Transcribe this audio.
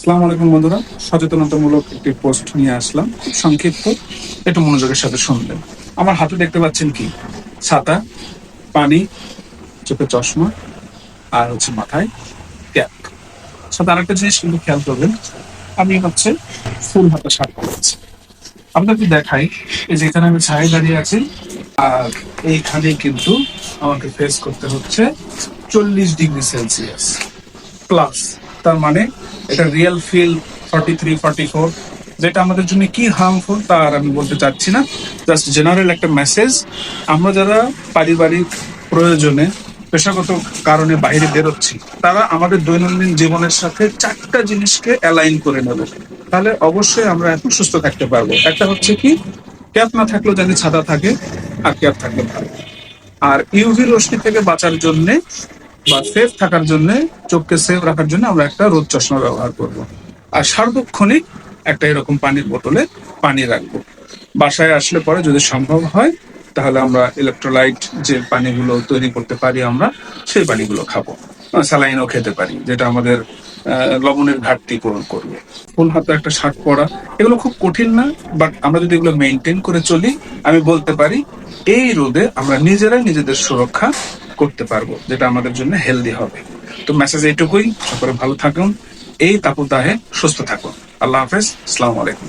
আসসালামু আলাইকুম বন্ধুরা। সচেতনতামূলক একটি পোস্ট নিয়ে আসলাম। খুব সংক্ষিপ্ত, একটু মনোযোগের সাথে শুনবেন। আমার হাতে দেখতে পাচ্ছেন কি? ছাতা, পানি চোখে চশমা, আর হচ্ছে মাথায় ক্যাপ সাথে আরেকটা জিনিস কিন্তু খেয়াল করবেন, আমি হচ্ছে ফুল হাতা শার্ট পরেছি। আপনাকে দেখাই, এই যে এখানে আমি ছায় দাঁড়িয়ে আছি, আর এইখানে কিন্তু আমাকে ফেস করতে হচ্ছে চল্লিশ ডিগ্রি সেলসিয়াস। প্লাস তার মানে এটা real feel forty three forty four যেটা আমাদের জন্য কি হার্মফুল তার আমি বলতে চাচ্ছি না। জাস্ট জেনারেল একটা মেসেজ আমরা যারা পারিবারিক প্রয়োজনে, পেশাগত কারণে বাইরে বেরোচ্ছি, তারা আমাদের দৈনন্দিন জীবনের সাথে চারটা জিনিসকে অ্যালাইন করে নেবে। তাহলে অবশ্যই আমরা এখন সুস্থ থাকতে পারব। একটা হচ্ছে কি, ক্যাপ না থাকলেও জানি ছাতা থাকে, আর ক্যাপ থাকলে ভালো। আর ইউভি রশ্মি থেকে বাঁচার জন্য বা সেফ থাকার জন্য, চোখকে সেফ রাখার জন্য আমরা একটা রোদ চশমা ব্যবহার করব। আর সার্বক্ষণিক একটা এরকম পানির বোতলে পানি রাখব। বাসায় আসলে পরে যদি সম্ভব হয়, তাহলে আমরা ইলেকট্রোলাইট যে পানিগুলো তৈরি করতে পারি আমরা, সেই পানিগুলো খাব। স্যালাইনও খেতে পারি, যেটা আমাদের লবণের ঘাটতি পূরণ করবে। ফুল হাতে একটা শার্ট পরা, এগুলো খুব কঠিন না বাট আমরা যদি এগুলো মেনটেন করে চলি, আমি বলতে পারি, এই রোদে আমরা নিজেরাই নিজেদের সুরক্ষা করতে পারব, যেটা আমাদের জন্য হেলদি হবে। তো মেসেজ এইটুকুই। সকলে ভালো থাকুন। এই তাপদাহে সুস্থ থাকুন। আল্লাহ হাফেজ। আসসালামু আলাইকুম।